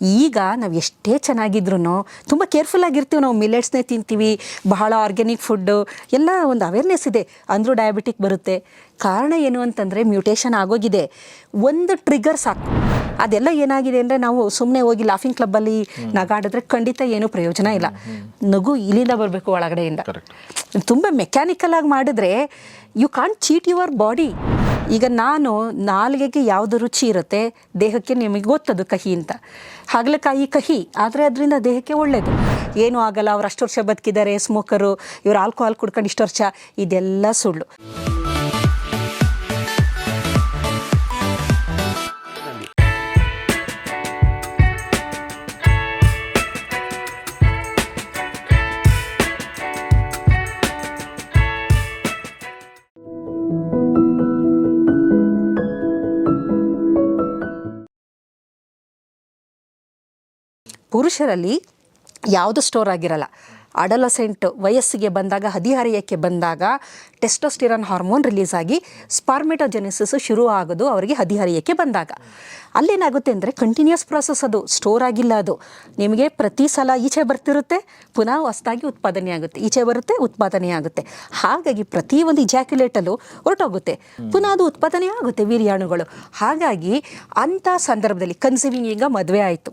ಈಗ ನಾವು ಎಷ್ಟೇ ಚೆನ್ನಾಗಿದ್ರು ತುಂಬ ಕೇರ್ಫುಲ್ ಆಗಿರ್ತೀವಿ ನಾವು ಮಿಲೆಟ್ಸ್ನೇ ತಿಂತೀವಿ ಬಹಳ ಆರ್ಗ್ಯಾನಿಕ್ ಫುಡ್ಡು ಎಲ್ಲ ಒಂದು ಅವೇರ್ನೆಸ್ ಇದೆ. ಅಂದರೂ ಡಯಾಬಿಟಿಕ್ ಬರುತ್ತೆ. ಕಾರಣ ಏನು ಅಂತಂದರೆ ಮ್ಯೂಟೇಷನ್ ಆಗೋಗಿದೆ. ಒಂದು ಟ್ರಿಗರ್ ಸಾಕು. ಅದೆಲ್ಲ ಏನಾಗಿದೆ ಅಂದರೆ ನಾವು ಸುಮ್ಮನೆ ಹೋಗಿ ಲಾಫಿಂಗ್ ಕ್ಲಬ್ಬಲ್ಲಿ ನಗಾಡಿದ್ರೆ ಖಂಡಿತ ಏನೂ ಪ್ರಯೋಜನ ಇಲ್ಲ. ನಗು ಇಲ್ಲಿಂದ ಬರಬೇಕು ಒಳಗಡೆಯಿಂದ. ತುಂಬ ಮೆಕ್ಯಾನಿಕಲ್ ಆಗಿ ಮಾಡಿದ್ರೆ you can't cheat your body ಈಗ ನಾನು ನಾಲ್ಗೆಗೆ ಯಾವುದು ರುಚಿ ಇರುತ್ತೆ, ದೇಹಕ್ಕೆ ನಿಮಗೆ ಗೊತ್ತದು ಕಹಿ ಅಂತ. ಹಾಗಲಕಾಯಿ ಕಹಿ, ಆದರೆ ಅದರಿಂದ ದೇಹಕ್ಕೆ ಒಳ್ಳೆಯದು ಏನೂ ಆಗಲ್ಲ, ಅವ್ರು ಅಷ್ಟು ವರ್ಷ ಬದುಕಿದ್ದಾರೆ ಸ್ಮೋಕರು ಇವರು ಆಲ್ಕೋಹಾಲ್ ಕುಡ್ಕೊಂಡು ಇಷ್ಟು ವರ್ಷ, ಇದೆಲ್ಲ ಸುಳ್ಳು. ಪುರುಷರಲ್ಲಿ ಯಾವುದು ಸ್ಟೋರ್ ಆಗಿರಲ್ಲ. ಅಡಲಸೆಂಟ್ ವಯಸ್ಸಿಗೆ ಬಂದಾಗ, ಹದಿಹರೆಯಕ್ಕೆ ಬಂದಾಗ ಟೆಸ್ಟೋಸ್ಟಿರನ್ ಹಾರ್ಮೋನ್ ರಿಲೀಸ್ ಆಗಿ ಸ್ಪಾರ್ಮೆಟೋಜೆನಿಸಿಸ್ ಶುರು ಆಗೋದು ಅವರಿಗೆ ಹದಿಹರೆಯಕ್ಕೆ ಬಂದಾಗ. ಅಲ್ಲೇನಾಗುತ್ತೆ ಅಂದರೆ ಕಂಟಿನ್ಯೂಸ್ ಪ್ರಾಸೆಸ್ ಅದು ಸ್ಟೋರ್ ಆಗಿಲ್ಲ ಅದು. ನಿಮಗೆ ಪ್ರತಿ ಸಲ ಈಚೆ ಬರ್ತಿರುತ್ತೆ, ಪುನಃ ಹೊಸದಾಗಿ ಉತ್ಪಾದನೆ ಆಗುತ್ತೆ. ಈಚೆ ಬರುತ್ತೆ, ಉತ್ಪಾದನೆ ಆಗುತ್ತೆ. ಹಾಗಾಗಿ ಪ್ರತಿ ಒಂದು ಇಜಾಕ್ಯುಲೇಟಲ್ಲೂ ಹೊರಟೋಗುತ್ತೆ. ಪುನಃ ಅದು ಉತ್ಪಾದನೆ ಆಗುತ್ತೆ ವೀರ್ಯಾಣುಗಳು. ಹಾಗಾಗಿ ಅಂಥ ಸಂದರ್ಭದಲ್ಲಿ ಕನ್ಸೀವಿಂಗ್ ಈಗ ಮದುವೆ ಆಯಿತು.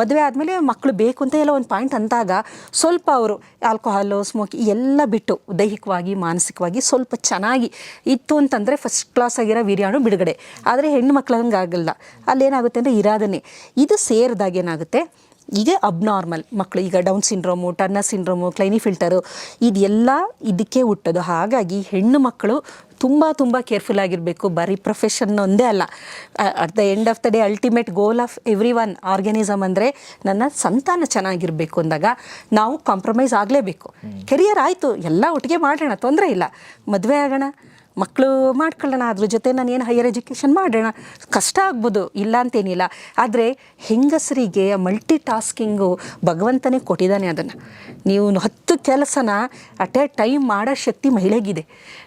ಮದುವೆ ಆದಮೇಲೆ ಮಕ್ಕಳು ಬೇಕು ಅಂತ ಎಲ್ಲ ಒಂದು ಪಾಯಿಂಟ್ ಅಂದಾಗ ಸ್ವಲ್ಪ ಅವರು ಆಲ್ಕೋಹಾಲು ಸ್ಮೋಕಿ ಎಲ್ಲ ಬಿಟ್ಟು ದೈಹಿಕವಾಗಿ, ಮಾನಸಿಕವಾಗಿ ಸ್ವಲ್ಪ ಚೆನ್ನಾಗಿ ಇತ್ತು ಅಂತಂದರೆ ಫಸ್ಟ್ ಕ್ಲಾಸ್ ಆಗಿರೋ ವೀರ್ಯಾಣು ಬಿಡುಗಡೆ. ಆದರೆ ಹೆಣ್ಣು ಮಕ್ಳು ಹಂಗೆ ಆಗಲ್ಲ ಅಲ್ಲೇನಾಗುತ್ತೆ ಅಂದರೆ ಇರಾದನೆ. ಇದು ಸೇರಿದಾಗ ಏನಾಗುತ್ತೆ? ಈಗ ಅಬ್ನಾರ್ಮಲ್ ಮಕ್ಕಳು ಈಗ down syndrome Turner syndrome Klinefelter ಇದೆಲ್ಲ ಇದಕ್ಕೆ ಹುಟ್ಟೋದು. ಹಾಗಾಗಿ ಹೆಣ್ಣು ಮಕ್ಕಳು ತುಂಬ ತುಂಬ ಕೇರ್ಫುಲ್ ಆಗಿರಬೇಕು. ಬರೀ ಪ್ರೊಫೆಷನ್ ಒಂದೇ ಅಲ್ಲ. At the end of the day ultimate goal of every one organism ಅಂದರೆ ನನ್ನ ಸಂತಾನ ಚೆನ್ನಾಗಿರಬೇಕು ಅಂದಾಗ ನಾವು ಕಾಂಪ್ರಮೈಸ್ ಆಗಲೇಬೇಕು. ಕೆರಿಯರ್ ಆಯಿತು. ಎಲ್ಲ ಒಟ್ಟಿಗೆ ಮಾಡೋಣ ತೊಂದರೆ ಇಲ್ಲ. ಮದುವೆ ಆಗೋಣ. ಮಕ್ಕಳು ಮಾಡ್ಕೊಳ್ಳೋಣ, ಅದ್ರ ಜೊತೆ ನಾನು ಏನು ಹೈಯರ್ ಎಜುಕೇಷನ್ ಮಾಡೋಣ? ಕಷ್ಟ ಆಗ್ಬೋದು, ಇಲ್ಲ ಅಂತೇನಿಲ್ಲ. ಆದರೆ ಹೆಂಗಸರಿಗೆ ಮಲ್ಟಿ ಟಾಸ್ಕಿಂಗು ಭಗವಂತನೇ ಕೊಟ್ಟಿದ್ದಾನೆ ಅದನ್ನು. ನೀವು ಹತ್ತು ಕೆಲಸನ ಅಟ್ ಎ ಟೈಮ್ ಮಾಡೋ ಶಕ್ತಿ ಮಹಿಳೆಗಿದೆ.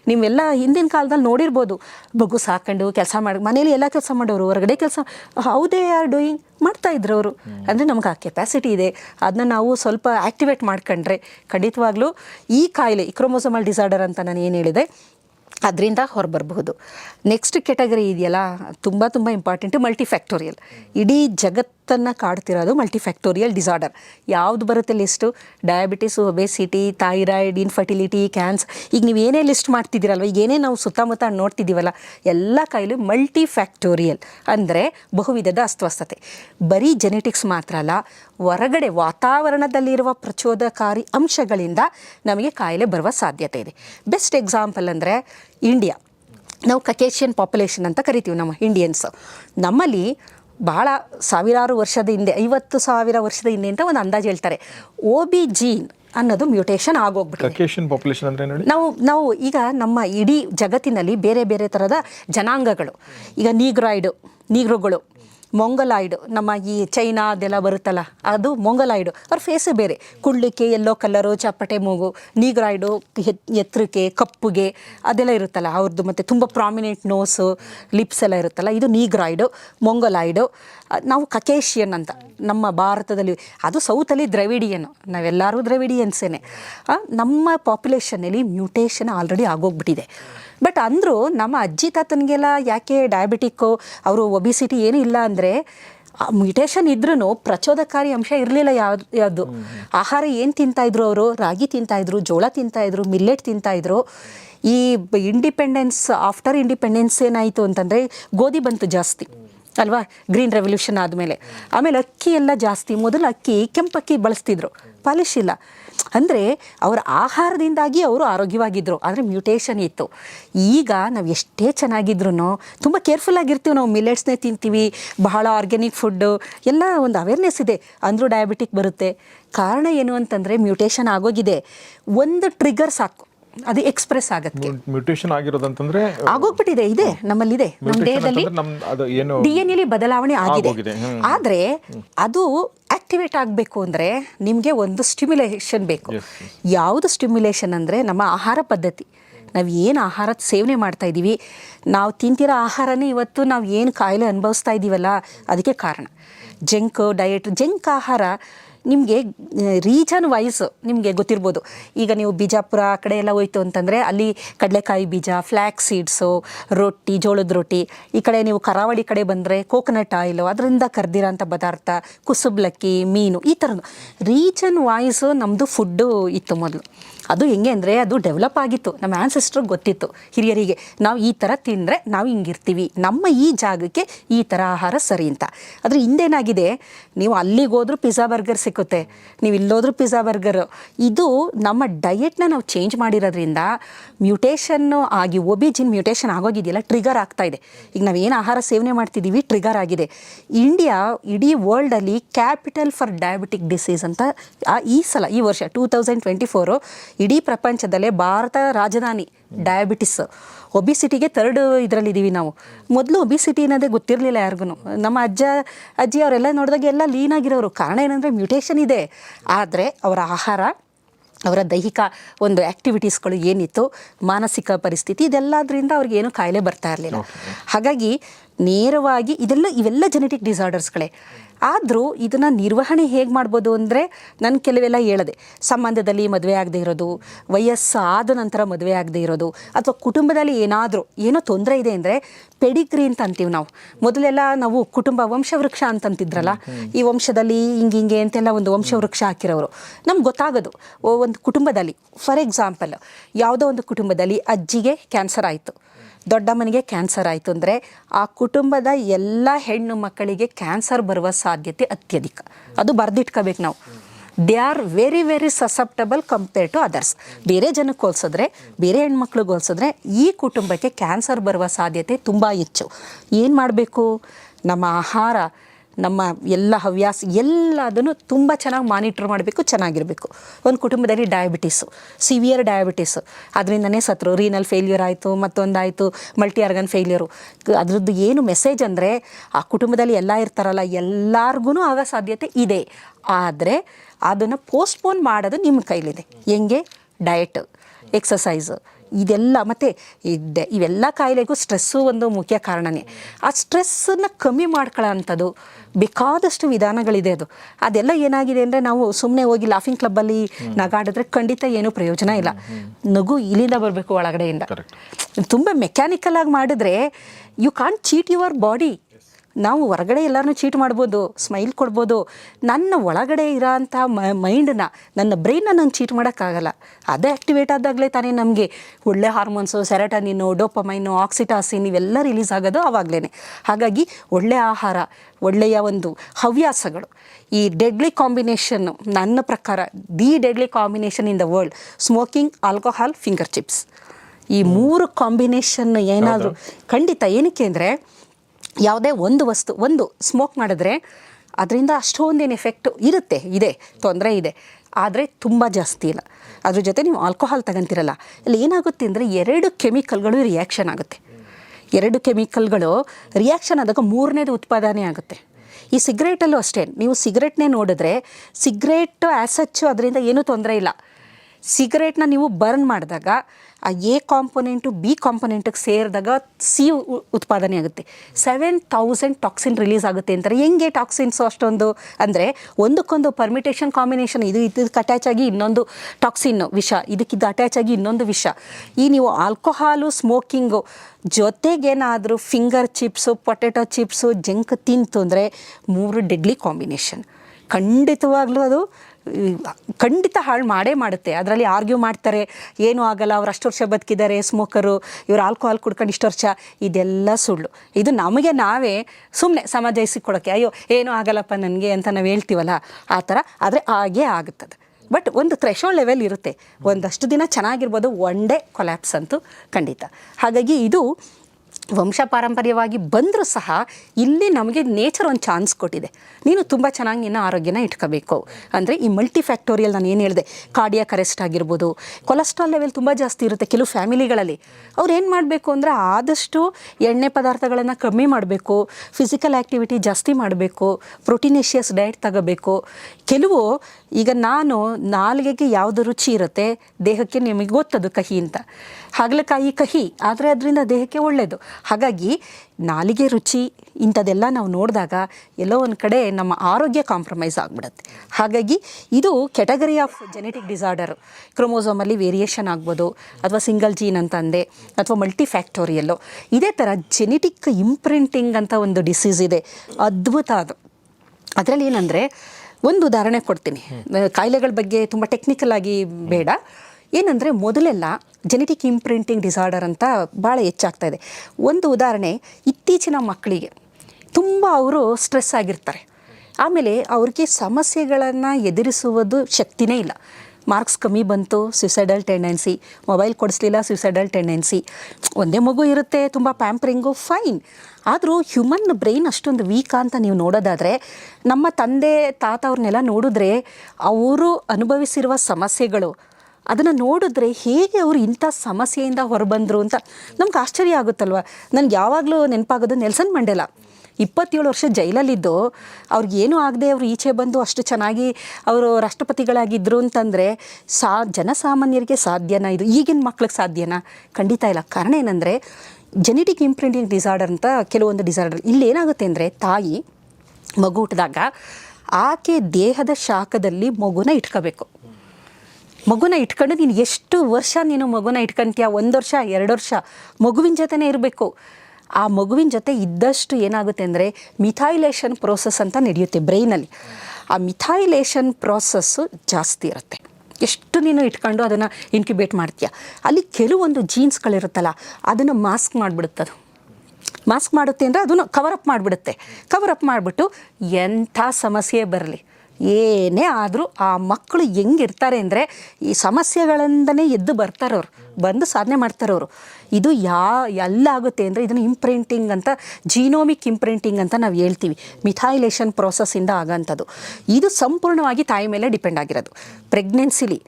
ನೀವೆಲ್ಲ ಹಿಂದಿನ ಕಾಲದಲ್ಲಿ ನೋಡಿರ್ಬೋದು, ಮಗು ಸಾಕೊಂಡು ಕೆಲಸ ಮಾಡಿ, ಮನೇಲಿ ಎಲ್ಲ ಕೆಲಸ ಮಾಡೋರು, ಹೊರಗಡೆ ಕೆಲಸ, ಹೌದೇ ಆರ್ ಡೂಯಿಂಗ್ ಮಾಡ್ತಾ ಇದ್ರು ಅವರು ಅಂದರೆ ನಮ್ಗೆ ಆ ಕೆಪಾಸಿಟಿ ಇದೆ. ಅದನ್ನ ನಾವು ಸ್ವಲ್ಪ ಆ್ಯಕ್ಟಿವೇಟ್ ಮಾಡ್ಕೊಂಡ್ರೆ ಖಂಡಿತವಾಗ್ಲೂ ಈ ಕಾಯಿಲೆ ಇಕ್ರೋಮೋಸಮಲ್ ಡಿಸಾರ್ಡರ್ ಅಂತ ನಾನು ಏನು ಹೇಳಿದೆ ಅದರಿಂದ ಹೊರಬರಬಹುದು. ನೆಕ್ಸ್ಟ್ ಕೆಟಗರಿ ಇದೆಯಲ್ಲ ತುಂಬ ತುಂಬ ಇಂಪಾರ್ಟೆಂಟು ಮಲ್ಟಿಫ್ಯಾಕ್ಟೋರಿಯಲ್ ಇಡೀ ಜಗತ್ತನ್ನು ಕಾಡ್ತಿರೋದು ಮಲ್ಟಿಫ್ಯಾಕ್ಟೋರಿಯಲ್ ಡಿಸಾರ್ಡರ್ ಯಾವುದು ಬರುತ್ತೆ list diabetes obesity thyroid infertility cancer ಈಗ ನೀವು ಏನೇ ಲಿಸ್ಟ್ ಮಾಡ್ತಿದ್ದೀರಲ್ವ, ಈಗ ಏನೇ ನಾವು ಸುತ್ತಮುತ್ತ ನೋಡ್ತಿದ್ದೀವಲ್ಲ, ಎಲ್ಲ ಕಾಯಿಲೆ ಮಲ್ಟಿಫ್ಯಾಕ್ಟೋರಿಯಲ್ ಅಂದರೆ ಬಹುವಿಧದ ಅಸ್ವಸ್ಥತೆ. ಬರೀ ಜೆನೆಟಿಕ್ಸ್ ಮಾತ್ರ ಅಲ್ಲ, ಹೊರಗಡೆ ವಾತಾವರಣದಲ್ಲಿರುವ ಪ್ರಚೋದಕಾರಿ ಅಂಶಗಳಿಂದ ನಮಗೆ ಕಾಯಿಲೆ ಬರುವ ಸಾಧ್ಯತೆ ಇದೆ. ಬೆಸ್ಟ್ ಎಕ್ಸಾಂಪಲ್ ಅಂದರೆ ಇಂಡಿಯಾ ನಾವು ಕಕೇಶಿಯನ್ ಪಾಪ್ಯುಲೇಷನ್ ಅಂತ ಕರಿತೀವಿ ನಮ್ಮ ಇಂಡಿಯನ್ಸ್ ನಮ್ಮಲ್ಲಿ ಭಾಳ ಸಾವಿರಾರು ವರ್ಷದ ಹಿಂದೆ ಐವತ್ತು ಸಾವಿರ ವರ್ಷದ ಹಿಂದೆ ಅಂತ ಒಂದು ಅಂದಾಜು ಹೇಳ್ತಾರೆ. ಓ ಬಿ ಜೀನ್ ಅನ್ನೋದು ಮ್ಯೂಟೇಷನ್ ಆಗೋಗ್ಬಿಟ್ಟಿದೆ ನಾವು ನಾವು ಈಗ ನಮ್ಮ ಇಡೀ ಜಗತ್ತಿನಲ್ಲಿ ಬೇರೆ ಬೇರೆ ಥರದ ಜನಾಂಗಗಳು. ಈಗ ನೀಗ್ರಾಯ್ಡು ನೀಗ್ರುಗಳು ಮೊಂಗಲಾಯ್ಡು, ನಮ್ಮ ಈ ಚೈನಾ ಅದೆಲ್ಲ ಬರುತ್ತಲ್ಲ, ಅದು ಮೊಂಗಲಾಯ್ಡು. ಅವ್ರ ಫೇಸೇ ಬೇರೆ. ಕುಳ್ಳಿಕೆ ಎಲ್ಲೋ ಕಲರು ಚಪ್ಪಟೆ ಮೂಗು, ನೀಗ್ರಾಯ್ಡು ಎತ್ತರಿಕೆ, ಕಪ್ಪುಗೆ, ಅದೆಲ್ಲ ಇರುತ್ತಲ್ಲ ಅವ್ರದ್ದು ಮತ್ತು ತುಂಬ ಪ್ರಾಮಿನೆಂಟ್ ನೋಸು ಲಿಪ್ಸ್ ಎಲ್ಲ ಇರುತ್ತಲ್ಲ, ಇದು ನೀಗ್ರಾಯ್ಡು, ಮೊಂಗಲಾಯ್ಡು. ನಾವು ಕಕೇಶಿಯನ್ ಅಂತ. ನಮ್ಮ ಭಾರತದಲ್ಲಿ ಅದು ಸೌತಲ್ಲಿ ದ್ರವಿಡಿಯನ್. ನಾವೆಲ್ಲರೂ ದ್ರವಿಡಿಯನ್ಸೇನೆ. ನಮ್ಮ ಪಾಪ್ಯುಲೇಷನಲ್ಲಿ ಮ್ಯೂಟೇಷನ್ ಆಲ್ರೆಡಿ ಆಗೋಗ್ಬಿಟ್ಟಿದೆ. ಬಟ್ ಅಂದರೂ ನಮ್ಮ ಅಜ್ಜಿ ತಾತನಿಗೆಲ್ಲ ಯಾಕೆ ಡಯಾಬಿಟಿಕ್ಕು, ಅವರು ಒಬಿಸಿಟಿ ಏನೂ ಇಲ್ಲ ಅಂದರೆ ಮ್ಯೂಟೇಷನ್ ಇದ್ರೂ ಪ್ರಚೋದಕಾರಿ ಅಂಶ ಇರಲಿಲ್ಲ ಯಾವ್ದು, ಯಾವುದು. ಆಹಾರ ಏನು ತಿಂತಾಯಿದ್ರು ಅವರು? ರಾಗಿ ತಿಂತಾಯಿದ್ರು ಜೋಳ ತಿಂತಾಯಿದ್ರು ಮಿಲ್ಲೆಟ್ ತಿಂತಾಯಿದ್ರು ಈ ಇಂಡಿಪೆಂಡೆನ್ಸ್ ಆಫ್ಟರ್ ಇಂಡಿಪೆಂಡೆನ್ಸ್ ಏನಾಯಿತು ಅಂತಂದರೆ ಗೋಧಿ ಬಂತು ಜಾಸ್ತಿ. ಅಲ್ವಾ? ಗ್ರೀನ್ ರೆವಲ್ಯೂಷನ್ ಆದಮೇಲೆ. ಆಮೇಲೆ ಅಕ್ಕಿ ಎಲ್ಲ ಜಾಸ್ತಿ. ಮೊದಲು ಅಕ್ಕಿ ಕೆಂಪಕ್ಕಿ ಬಳಸ್ತಿದ್ರು. ಪಾಲಿಶ್ ಇಲ್ಲ. ಅಂದರೆ ಅವರ ಆಹಾರದಿಂದಾಗಿ ಅವರು ಆರೋಗ್ಯವಾಗಿದ್ದರು ಆದರೆ ಮ್ಯೂಟೇಷನ್ ಇತ್ತು. ಈಗ ನಾವು ಎಷ್ಟೇ ಚೆನ್ನಾಗಿದ್ರು ತುಂಬ ಕೇರ್ಫುಲ್ ಆಗಿರ್ತೀವಿ ನಾವು. ಮಿಲೆಟ್ಸ್ನೇ ತಿಂತೀವಿ. ಬಹಳ ಆರ್ಗ್ಯಾನಿಕ್ ಫುಡ್ಡು ಎಲ್ಲ ಒಂದು ಅವೇರ್ನೆಸ್ ಇದೆ. ಅಂದರೂ ಡಯಾಬಿಟಿಕ್ ಬರುತ್ತೆ. ಕಾರಣ ಏನು ಅಂತಂದರೆ ಮ್ಯೂಟೇಷನ್ ಆಗೋಗಿದೆ. ಒಂದು ಟ್ರಿಗರ್ ಸಾಕು. ಅದು ಎಕ್ಸ್ಪ್ರೆಸ್ ಆಗುತ್ತೆ ಮ್ಯೂಟೇಷನ್ ಆಗಿರೋದಂತಂದ್ರೆ ಆಗೋಗ್ಬಿಟ್ಟಿದೆ ಇದೆ. ನಮ್ಮಲ್ಲಿದೆ ನಮ್ಮ ದೇಹದಲ್ಲಿ ಡಿ ಎನ್ ಎಲಿ ಬದಲಾವಣೆ ಆಗಿದೆ. ಆದ್ರೆ ಅದು ಆಕ್ಟಿವೇಟ್ ಆಗಬೇಕು ಅಂದರೆ ನಿಮಗೆ ಒಂದು ಸ್ಟಿಮ್ಯುಲೇಷನ್ ಬೇಕು. ಯಾವುದು ಸ್ಟಿಮ್ಯುಲೇಷನ್ ಅಂದರೆ ನಮ್ಮ ಆಹಾರ ಪದ್ಧತಿ. ನಾವು ಏನು ಆಹಾರ ಸೇವನೆ ಮಾಡ್ತಾ ಇದ್ದೀವಿ ನಾವು ತಿಂತಿರೋ ಆಹಾರನೇ ಇವತ್ತು ನಾವು ಏನು ಕಾಯಿಲೆ ಅನುಭವಿಸ್ತಾ ಇದ್ದೀವಲ್ಲ ಅದಕ್ಕೆ ಕಾರಣ. ಜಂಕ್ ಡಯಟ್ ಜಂಕ್ ಆಹಾರ ನಿಮಗೆ ರೀಜನ್ ವೈಸ್ ನಿಮಗೆ ಗೊತ್ತಿರ್ಬೋದು. ಈಗ ನೀವು ಬಿಜಾಪುರ ಆ ಕಡೆ ಎಲ್ಲ ಹೋಯ್ತು ಅಂತಂದರೆ ಅಲ್ಲಿ ಕಡಲೆಕಾಯಿ ಬೀಜ ಫ್ಲ್ಯಾಕ್ ಸೀಡ್ಸು ರೊಟ್ಟಿ, ಜೋಳದ ರೊಟ್ಟಿ, ಈ ಕಡೆ ನೀವು ಕರಾವಳಿ ಕಡೆ ಬಂದರೆ ಕೋಕೋನಟ್ ಆಯಿಲು ಅದರಿಂದ ಕರೆದಿರೋಂಥ ಪದಾರ್ಥ ಕುಸುಬ್ಲಕ್ಕಿ ಮೀನು, ಈ ಥರದ್ದು ರೀಜನ್ ವಾಯ್ಸು ನಮ್ಮದು ಫುಡ್ಡು ಇತ್ತು ಮೊದಲು. ಅದು ಹೆಂಗೆ ಅಂದರೆ ಅದು ಡೆವಲಪ್ ಆಗಿತ್ತು. ನಮ್ಮ ಆ್ಯನ್ಸೆಸ್ಟ್ರಿಗೆ ಗೊತ್ತಿತ್ತು. ಹಿರಿಯರಿಗೆ, ನಾವು ಈ ಥರ ತಿಂದರೆ ನಾವು ಹಿಂಗಿರ್ತೀವಿ. ನಮ್ಮ ಈ ಜಾಗಕ್ಕೆ ಈ ಥರ ಆಹಾರ ಸರಿ ಅಂತ. ಆದರೆ ಹಿಂದೇನಾಗಿದೆ? ನೀವು ಅಲ್ಲಿಗೆ ಹೋದ್ರೂ ಪಿಜ್ಜಾ ಬರ್ಗರ್ ಸಿಕ್ಕುತ್ತೆ. ನೀವು ಇಲ್ಲೋದ್ರೂ ಪಿಜ್ಜಾ ಬರ್ಗರು ಇದು ನಮ್ಮ ಡಯೆಟ್ನ ನಾವು ಚೇಂಜ್ ಮಾಡಿರೋದ್ರಿಂದ ಮ್ಯೂಟೇಷನ್ನು ಆಗಿ ಒಬಿಜಿನ್ ಮ್ಯೂಟೇಷನ್ ಆಗೋಗಿದೆಯಲ್ಲ ಟ್ರಿಗರ್ ಆಗ್ತಾ ಇದೆ. ಈಗ ಏನು ಆಹಾರ ಸೇವನೆ ಮಾಡ್ತಿದ್ದೀವಿ ಟ್ರಿಗರ್ ಆಗಿದೆ. ಇಂಡಿಯಾ ಇಡೀ ವರ್ಲ್ಡಲ್ಲಿ ಕ್ಯಾಪಿಟಲ್ ಫಾರ್ ಡಯಾಬಿಟಿಕ್ ಡಿಸೀಸ್ ಅಂತ ಈ ಸಲ, ಈ ವರ್ಷ ಟೂ ತೌಸಂಡ್ ಟ್ವೆಂಟಿ ಫೋರು ಇಡೀ ಪ್ರಪಂಚದಲ್ಲೇ ಭಾರತ ರಾಜಧಾನಿ ಡಯಾಬಿಟಿಸ್ ಒಬಿಸಿಟಿಗೆ ತರ್ಡ್ ಇದರಲ್ಲಿದ್ದೀವಿ ನಾವು. ಮೊದಲು ಒಬಿಸಿಟಿ ಅನ್ನೋದೇ ಗೊತ್ತಿರಲಿಲ್ಲ ಯಾರಿಗೂ ನಮ್ಮ ಅಜ್ಜ ಅಜ್ಜಿ ಅವರೆಲ್ಲ ನೋಡಿದಾಗ ಎಲ್ಲ ಲೀನಾಗಿರೋರು ಕಾರಣ ಏನಂದರೆ ಮ್ಯೂಟೇಷನ್ ಇದೆ. ಆದರೆ ಅವರ ಆಹಾರ ಅವರ ದೈಹಿಕ ಒಂದು ಆ್ಯಕ್ಟಿವಿಟೀಸ್ಗಳು ಏನಿತ್ತು ಮಾನಸಿಕ ಪರಿಸ್ಥಿತಿ ಇದೆಲ್ಲದರಿಂದ ಅವ್ರಿಗೆ ಏನು ಕಾಯಿಲೆ ಬರ್ತಾ ಇರಲಿಲ್ಲ. ಹಾಗಾಗಿ ನೇರವಾಗಿ ಇದೆಲ್ಲ ಇವೆಲ್ಲ ಜೆನೆಟಿಕ್ ಡಿಸಾರ್ಡರ್ಸ್ಗಳೇ ಆದರೂ ಇದನ್ನು ನಿರ್ವಹಣೆ ಹೇಗೆ ಮಾಡ್ಬೋದು ಅಂದರೆ ನಾನು ಕೆಲವೆಲ್ಲ ಹೇಳದೆ. ಸಂಬಂಧದಲ್ಲಿ ಮದುವೆ ಆಗದೆ ಇರೋದು ವಯಸ್ಸು ಆದ ನಂತರ ಮದುವೆ ಆಗದೆ ಇರೋದು, ಅಥವಾ ಕುಟುಂಬದಲ್ಲಿ ಏನಾದರೂ ಏನೋ ತೊಂದರೆ ಇದೆ ಅಂದರೆ ಪೆಡಿಗ್ರಿ ಅಂತ ಅಂತೀವಿ ನಾವು. ಮೊದಲೆಲ್ಲ ನಾವು ಕುಟುಂಬ ವಂಶವೃಕ್ಷ ಅಂತಂತಿದ್ರಲ್ಲ, ಈ ವಂಶದಲ್ಲಿ ಹಿಂಗೆ ಹಿಂಗೆ ಅಂತೆಲ್ಲ ಒಂದು ವಂಶವೃಕ್ಷ ಹಾಕಿರೋರು. ನಮ್ಗೆ ಗೊತ್ತಾಗೋದು. ಒಂದು ಕುಟುಂಬದಲ್ಲಿ ಫಾರ್ ಎಕ್ಸಾಂಪಲ್ ಯಾವುದೋ ಒಂದು ಕುಟುಂಬದಲ್ಲಿ ಅಜ್ಜಿಗೆ ಕ್ಯಾನ್ಸರ್ ಆಯಿತು. ದೊಡ್ಡಮ್ಮನಿಗೆ ಕ್ಯಾನ್ಸರ್ ಆಯಿತು ಅಂದರೆ ಆ ಕುಟುಂಬದ ಎಲ್ಲ ಹೆಣ್ಣು ಮಕ್ಕಳಿಗೆ ಕ್ಯಾನ್ಸರ್ ಬರುವ ಸಾಧ್ಯತೆ ಅತ್ಯಧಿಕ. ಅದು ಬರೆದಿಟ್ಕೋಬೇಕು ನಾವು. They are very very susceptible compare to others ಬೇರೆ ಜನಕ್ಕೆ ಹೋಲ್ಸಿದ್ರೆ, ಬೇರೆ ಹೆಣ್ಮಕ್ಳಿಗೆ ಹೋಲ್ಸಿದ್ರೆ ಈ ಕುಟುಂಬಕ್ಕೆ ಕ್ಯಾನ್ಸರ್ ಬರುವ ಸಾಧ್ಯತೆ ತುಂಬ ಹೆಚ್ಚು. ಏನು ಮಾಡಬೇಕು? ನಮ್ಮ ಆಹಾರ ನಮ್ಮ ಎಲ್ಲ ಹವ್ಯಾಸ ಎಲ್ಲದನ್ನು ತುಂಬ ಚೆನ್ನಾಗಿ ಮಾನಿಟ್ರ್ ಮಾಡಬೇಕು, ಚೆನ್ನಾಗಿರಬೇಕು. ಒಂದು ಕುಟುಂಬದಲ್ಲಿ ಡಯಾಬಿಟೀಸು ಸಿವಿಯರ್ ಡಯಾಬಿಟೀಸು ಅದರಿಂದನೇ ಸತ್ರು ರೀನಲ್ ಫೇಲ್ಯೂರ್ ಆಯಿತು, ಮತ್ತೊಂದಾಯಿತು ಮಲ್ಟಿ ಆರ್ಗನ್ ಫೇಲ್ಯೂರು ಅದರದ್ದು ಏನು ಮೆಸೇಜ್ ಅಂದರೆ, ಆ ಕುಟುಂಬದಲ್ಲಿ ಎಲ್ಲ ಇರ್ತಾರಲ್ಲ ಎಲ್ಲರಿಗೂ ಆಗೋ ಸಾಧ್ಯತೆ ಇದೆ. ಆದರೆ ಅದನ್ನು ಪೋಸ್ಟ್ಪೋನ್ ಮಾಡೋದು ನಿಮ್ಮ ಕೈಲಿದೆ. ಹೆಂಗೆ? ಡಯಟ್ ಎಕ್ಸಸೈಸು ಇದೆಲ್ಲ ಮತ್ತು ಇದೆ ಇವೆಲ್ಲ ಕಾಯಿಲೆಗೂ ಸ್ಟ್ರೆಸ್ಸು ಒಂದು ಮುಖ್ಯ ಕಾರಣನೇ. ಆ ಸ್ಟ್ರೆಸ್ಸನ್ನು ಕಮ್ಮಿ ಮಾಡ್ಕೊಳ್ಳೋಂಥದ್ದು ಬೇಕಾದಷ್ಟು ವಿಧಾನಗಳಿದೆ ಅದು. ಅದೆಲ್ಲ ಏನಾಗಿದೆ ಅಂದರೆ ನಾವು ಸುಮ್ಮನೆ ಹೋಗಿ ಲಾಫಿಂಗ್ ಕ್ಲಬ್ಬಲ್ಲಿ ನಗಾಡಿದ್ರೆ ಖಂಡಿತ ಏನೂ ಪ್ರಯೋಜನ ಇಲ್ಲ. ನಗು ಇಲ್ಲಿಂದ ಬರಬೇಕು ಒಳಗಡೆಯಿಂದ. ತುಂಬ ಮೆಕ್ಯಾನಿಕಲ್ ಆಗಿ ಮಾಡಿದ್ರೆ you can't cheat your body. ನಾವು ಹೊರಗಡೆ ಎಲ್ಲರನ್ನೂ ಚೀಟ್ ಮಾಡ್ಬೋದು ಸ್ಮೈಲ್ ಕೊಡ್ಬೋದು. ನನ್ನ ಒಳಗಡೆ ಇರೋಂಥ ಮೈಂಡನ್ನ ನನ್ನ ಬ್ರೈನ್ನ ನಾನು ಚೀಟ್ ಮಾಡೋಕ್ಕಾಗಲ್ಲ. ಅದೇ ಆ್ಯಕ್ಟಿವೇಟ್ ಆದಾಗಲೇ ತಾನೇ ನಮಗೆ ಒಳ್ಳೆ ಹಾರ್ಮೋನ್ಸು ಸೆರಟನಿನ್ನು ಡೋಪಮೈನು ಆಕ್ಸಿಟಾಸಿನ್ ಇವೆಲ್ಲ ರಿಲೀಸ್ ಆಗೋದು ಆವಾಗಲೇ ಹಾಗಾಗಿ ಒಳ್ಳೆಯ ಆಹಾರ ಒಳ್ಳೆಯ ಒಂದು ಹವ್ಯಾಸಗಳು. ಈ ಡೆಡ್ಲಿ ಕಾಂಬಿನೇಷನ್ನು ನನ್ನ ಪ್ರಕಾರ the deadly combination in the world smoking alcohol finger chips ಈ ಮೂರು ಕಾಂಬಿನೇಷನ್ ಏನಾದರೂ ಖಂಡಿತ ಏನಕ್ಕೆ ಅಂದರೆ ಯಾವುದೇ ಒಂದು ವಸ್ತು, ಒಂದು ಸ್ಮೋಕ್ ಮಾಡಿದ್ರೆ ಅದರಿಂದ ಅಷ್ಟೊಂದೇನು ಎಫೆಕ್ಟು ಇರುತ್ತೆ, ಇದೆ, ತೊಂದರೆ ಇದೆ. ಆದರೆ ತುಂಬ ಜಾಸ್ತಿ ಇಲ್ಲ. ಅದ್ರ ಜೊತೆ ನೀವು ಆಲ್ಕೋಹಾಲ್ ತಗೊಂತಿರಲ್ಲ ಇಲ್ಲಿ ಏನಾಗುತ್ತೆ ಅಂದರೆ ಎರಡು ಕೆಮಿಕಲ್ಗಳು ರಿಯಾಕ್ಷನ್ ಆಗುತ್ತೆ. ಎರಡು ಕೆಮಿಕಲ್ಗಳು ರಿಯಾಕ್ಷನ್ ಆದಾಗ ಮೂರನೇದು ಉತ್ಪಾದನೆ ಆಗುತ್ತೆ. ಈ ಸಿಗರೇಟಲ್ಲೂ ಅಷ್ಟೇ, ನೀವು ಸಿಗರೇಟ್ನೇ ನೋಡಿದ್ರೆ ಸಿಗರೇಟು ಆ್ಯಸಚ್ಚು ಅದರಿಂದ ಏನೂ ತೊಂದರೆ ಇಲ್ಲ. ಸಿಗರೇಟ್ನ ನೀವು ಬರ್ನ್ ಮಾಡಿದಾಗ ಆ ಎ ಕಾಂಪೊನೆಂಟು ಬಿ ಕಾಂಪೊನೆಂಟಿಗೆ ಸೇರಿದಾಗ ಸಿ ಉತ್ಪಾದನೆ ಆಗುತ್ತೆ. ಸೆವೆನ್ ತೌಸಂಡ್ ಟಾಕ್ಸಿನ್ ರಿಲೀಸ್ ಆಗುತ್ತೆ ಅಂತಾರೆ. ಹೆಂಗೆ ಟಾಕ್ಸಿನ್ಸು ಅಷ್ಟೊಂದು ಅಂದರೆ ಒಂದಕ್ಕೊಂದು ಪರ್ಮಿಟೇಷನ್ ಕಾಂಬಿನೇಷನ್ ಇದು ಇದಕ್ಕೆ ಅಟ್ಯಾಚ್ ಆಗಿ ಇನ್ನೊಂದು ಟಾಕ್ಸಿನ್ ವಿಷ ಇದಕ್ಕಿದ್ದು ಅಟ್ಯಾಚ್ ಆಗಿ ಇನ್ನೊಂದು ವಿಷ. ಈ ನೀವು alcohol, smoking ಜೊತೆಗೇನಾದರೂ finger chips potato chips, junk ತಿಂತು ಅಂದರೆ ಮೂರು ಡೆಡ್ಲಿ ಕಾಂಬಿನೇಷನ್. ಖಂಡಿತವಾಗ್ಲೂ ಅದು ಖಂಡಿತ ಹಾಳು ಮಾಡೇ ಮಾಡುತ್ತೆ. ಅದರಲ್ಲಿ ಆರ್ಗ್ಯೂ ಮಾಡ್ತಾರೆ, ಏನೂ ಆಗಲ್ಲ, ಅವ್ರು ಅಷ್ಟು ವರ್ಷ ಬದುಕಿದ್ದಾರೆ, ಸ್ಮೋಕರು, ಇವ್ರು ಆಲ್ಕೋಹಾಲ್ ಕುಡ್ಕೊಂಡು ಇಷ್ಟು ವರ್ಷ, ಇದೆಲ್ಲ ಸುಳ್ಳು. ಇದು ನಮಗೆ ನಾವೇ ಸುಮ್ಮನೆ ಸಮಾಜೈಸಿಕೊಡೋಕ್ಕೆ ಅಯ್ಯೋ, ಏನೂ ಆಗಲ್ಲಪ್ಪ ನನಗೆ ಅಂತ ನಾವು ಹೇಳ್ತೀವಲ್ಲ, ಆ ಥರ. ಆದರೆ ಹಾಗೇ ಆಗುತ್ತದೆ. ಬಟ್ ಒಂದು ಥ್ರೆಶೋಲ್ಡ್ ಲೆವೆಲ್ ಇರುತ್ತೆ. ಒಂದಷ್ಟು ದಿನ ಚೆನ್ನಾಗಿರ್ಬೋದು, ಒನ್ ಡೇ ಕೊಲ್ಯಾಪ್ಸ್ ಅಂತೂ ಖಂಡಿತ. ಹಾಗಾಗಿ ಇದು ವಂಶ ಪಾರಂಪರ್ಯವಾಗಿ ಬಂದರೂ ಸಹ ಇಲ್ಲಿ ನಮಗೆ ನೇಚರ್ ಒಂದು ಚಾನ್ಸ್ ಕೊಟ್ಟಿದೆ. ನೀನು ತುಂಬ ಚೆನ್ನಾಗಿ ನಿನ್ನ ಆರೋಗ್ಯನ ಇಟ್ಕೋಬೇಕು. ಅಂದರೆ ಈ ಮಲ್ಟಿ ಫ್ಯಾಕ್ಟೋರಿಯಲ್ ನಾನು ಏನು ಹೇಳಿದೆ ಕಾರ್ಡಿಯಾಕ್ ಅರೆಸ್ಟ್ ಆಗಿರ್ಬೋದು ಕೊಲೆಸ್ಟ್ರಾಲ್ ಲೆವೆಲ್ ತುಂಬ ಜಾಸ್ತಿ ಇರುತ್ತೆ ಕೆಲವು ಫ್ಯಾಮಿಲಿಗಳಲ್ಲಿ. ಅವ್ರು ಏನು ಮಾಡಬೇಕು ಅಂದರೆ ಆದಷ್ಟು ಎಣ್ಣೆ ಪದಾರ್ಥಗಳನ್ನು ಕಮ್ಮಿ ಮಾಡಬೇಕು ಫಿಸಿಕಲ್ ಆ್ಯಕ್ಟಿವಿಟಿ ಜಾಸ್ತಿ ಮಾಡಬೇಕು ಪ್ರೋಟೀನೇಷಿಯಸ್ ಡಯಟ್ ತಗೋಬೇಕು. ಕೆಲವು ಈಗ ನಾನು ನಾಲಿಗೆಗೆ ಯಾವುದು ರುಚಿ ಇರುತ್ತೆ, ದೇಹಕ್ಕೆ ನಿಮಗೆ ಗೊತ್ತದು ಕಹಿ ಅಂತ. ಹಾಗಲಕಾಯಿ ಕಹಿ, ಆದರೆ ಅದರಿಂದ ದೇಹಕ್ಕೆ ಒಳ್ಳೆಯದು ಹಾಗಾಗಿ ನಾಲಿಗೆ ರುಚಿ ಇಂಥದ್ದೆಲ್ಲ ನಾವು ನೋಡಿದಾಗ ಎಲ್ಲೋ ಒಂದು ಕಡೆ ನಮ್ಮ ಆರೋಗ್ಯ ಕಾಂಪ್ರಮೈಸ್ ಆಗಿಬಿಡುತ್ತೆ. ಹಾಗಾಗಿ ಇದು ಕೆಟಗರಿ ಆಫ್ ಜೆನೆಟಿಕ್ ಡಿಸಾರ್ಡರು ಕ್ರೋಮೋಸೋಮಲ್ಲಿ ವೇರಿಯೇಷನ್ ಆಗ್ಬೋದು, ಅಥವಾ ಸಿಂಗಲ್ ಜೀನ್ ಅಂತ ಅಂದೆ ಅಥವಾ ಮಲ್ಟಿ ಫ್ಯಾಕ್ಟೋರಿಯಲ್ಲು ಇದೇ ಥರ ಜೆನೆಟಿಕ್ ಇಂಪ್ರಿಂಟಿಂಗ್ ಅಂತ ಒಂದು ಡಿಸೀಸ್ ಇದೆ. ಅದ್ಭುತ ಅದು. ಅದರಲ್ಲಿ ಏನಂದರೆ ಒಂದು ಉದಾಹರಣೆ ಕೊಡ್ತೀನಿ. ಕಾಯಿಲೆಗಳ ಬಗ್ಗೆ ತುಂಬ ಟೆಕ್ನಿಕಲ್ ಆಗಿ ಬೇಡ. ಏನಂದರೆ ಮೊದಲೆಲ್ಲ ಜೆನೆಟಿಕ್ ಇಂಪ್ರಿಂಟಿಂಗ್ ಡಿಸಾರ್ಡರ್ ಅಂತ ಭಾಳ ಹೆಚ್ಚಾಗ್ತಾ ಇದೆ. ಒಂದು ಉದಾಹರಣೆ ಇತ್ತೀಚಿನ ಮಕ್ಕಳಿಗೆ ತುಂಬ ಅವರು ಸ್ಟ್ರೆಸ್ ಆಗಿರ್ತಾರೆ. ಆಮೇಲೆ ಅವ್ರಿಗೆ ಸಮಸ್ಯೆಗಳನ್ನು ಎದುರಿಸುವುದು ಶಕ್ತಿನೇ ಇಲ್ಲ. ಮಾರ್ಕ್ಸ್ ಕಮ್ಮಿ ಬಂತು ಸುಸೈಡಲ್ ಟೆಂಡೆನ್ಸಿ ಮೊಬೈಲ್ ಕೊಡಿಸ್ಲಿಲ್ಲ ಸುಸೈಡಲ್ ಟೆಂಡೆನ್ಸಿ ಒಂದೇ ಮಗು ಇರುತ್ತೆ, ತುಂಬ ಪ್ಯಾಂಪ್ರಿಂಗು ಫೈನ್ ಆದರೂ ಹ್ಯೂಮನ್ ಬ್ರೈನ್ ಅಷ್ಟೊಂದು ವೀಕ್ ಅಂತ ನೀವು ನೋಡೋದಾದರೆ, ನಮ್ಮ ತಂದೆ, ತಾತ ಅವ್ರನ್ನೆಲ್ಲ ನೋಡಿದ್ರೆ ಅವರು ಅನುಭವಿಸಿರುವ ಸಮಸ್ಯೆಗಳು, ಅದನ್ನು ನೋಡಿದ್ರೆ ಹೇಗೆ ಅವರು ಇಂಥ ಸಮಸ್ಯೆಯಿಂದ ಹೊರಬಂದರು ಅಂತ ನಮ್ಗೆ ಆಶ್ಚರ್ಯ ಆಗುತ್ತಲ್ವ? ನನಗೆ ಯಾವಾಗಲೂ ನೆನಪಾಗೋದು ನೆಲ್ಸನ್ ಮಂಡೇಲ. ಇಪ್ಪತ್ತೇಳು ವರ್ಷ ಜೈಲಲ್ಲಿದ್ದು ಅವ್ರಿಗೇನೂ ಆಗದೆ ಅವರು ಈಚೆ ಬಂದು ಅಷ್ಟು ಚೆನ್ನಾಗಿ ಅವರು ರಾಷ್ಟ್ರಪತಿಗಳಾಗಿದ್ದರು ಅಂತಂದರೆ ಸಾ ಜನಸಾಮಾನ್ಯರಿಗೆ ಸಾಧ್ಯನಾ ಇದು? ಈಗಿನ ಮಕ್ಳಿಗೆ ಸಾಧ್ಯನಾ? ಖಂಡಿತ ಇಲ್ಲ. ಕಾರಣ ಏನಂದರೆ ಜೆನೆಟಿಕ್ ಇಂಪ್ರಿಂಟಿಂಗ್ ಡಿಸಾರ್ಡರ್ ಅಂತ ಕೆಲವೊಂದು ಡಿಸಾರ್ಡರ್ ಇಲ್ಲಿ ಏನಾಗುತ್ತೆ ಅಂದರೆ ತಾಯಿ ಮಗು ಹುಟ್ಟಿದಾಗ ಆಕೆ ದೇಹದ ಶಾಖದಲ್ಲಿ ಮಗುನ ಇಟ್ಕೋಬೇಕು. ಮಗುನ ಇಟ್ಕೊಂಡು ನೀನು ಎಷ್ಟು ವರ್ಷ ನೀನು ಮಗುನ ಇಟ್ಕೊಂತೀಯ? ಒಂದು ವರ್ಷ, ಎರಡು ವರ್ಷ ಮಗುವಿನ ಜೊತೆನೇ ಇರಬೇಕು. ಆ ಮಗುವಿನ ಜೊತೆ ಇದ್ದಷ್ಟು ಏನಾಗುತ್ತೆ ಅಂದರೆ ಮಿಥೈಲೇಷನ್ ಪ್ರೋಸೆಸ್ ಅಂತ ನಡೆಯುತ್ತೆ ಬ್ರೈನಲ್ಲಿ ಆ ಮಿಥೈಲೇಷನ್ ಪ್ರೋಸೆಸ್ಸು ಜಾಸ್ತಿ ಇರುತ್ತೆ. ಎಷ್ಟು ನೀನು ಇಟ್ಕೊಂಡು ಅದನ್ನು ಇನ್ಕ್ಯುಬೇಟ್ ಮಾಡ್ತೀಯ? ಅಲ್ಲಿ ಕೆಲವೊಂದು ಜೀನ್ಸ್ಗಳಿರುತ್ತಲ್ಲ ಅದನ್ನು ಮಾಸ್ಕ್ ಮಾಡಿಬಿಡುತ್ತದು ಮಾಸ್ಕ್ ಮಾಡುತ್ತೆ ಅಂದರೆ ಅದನ್ನು ಕವರಪ್ ಮಾಡಿಬಿಡುತ್ತೆ. ಕವರಪ್ ಮಾಡಿಬಿಟ್ಟು ಎಂಥ ಸಮಸ್ಯೆ ಬರಲಿ. ಏನೇ ಆದರೂ ಆ ಮಕ್ಕಳು ಹೆಂಗಿರ್ತಾರೆ ಅಂದರೆ ಈ ಸಮಸ್ಯೆಗಳಿಂದನೇ ಎದ್ದು ಬರ್ತಾರವ್ರು, ಬಂದು ಸಾಧನೆ ಮಾಡ್ತಾರವರು. ಇದು ಯಾ, ಎಲ್ಲಾಗುತ್ತೆ ಅಂದರೆ ಇದನ್ನು ಇಂಪ್ರಿಂಟಿಂಗ್ ಅಂತ ಜೀನೋಮಿಕ್ ಇಂಪ್ರಿಂಟಿಂಗ್ ಅಂತ ನಾವು ಹೇಳ್ತೀವಿ. ಮಿಥೈಲೇಷನ್ ಪ್ರೋಸೆಸ್ಸಿಂದ ಆಗೋಂಥದ್ದು. ಇದು ಸಂಪೂರ್ಣವಾಗಿ ತಾಯಿ ಮೇಲೆ ಡಿಪೆಂಡ್ ಆಗಿರೋದು. ಪ್ರೆಗ್ನೆನ್ಸಿಲಿ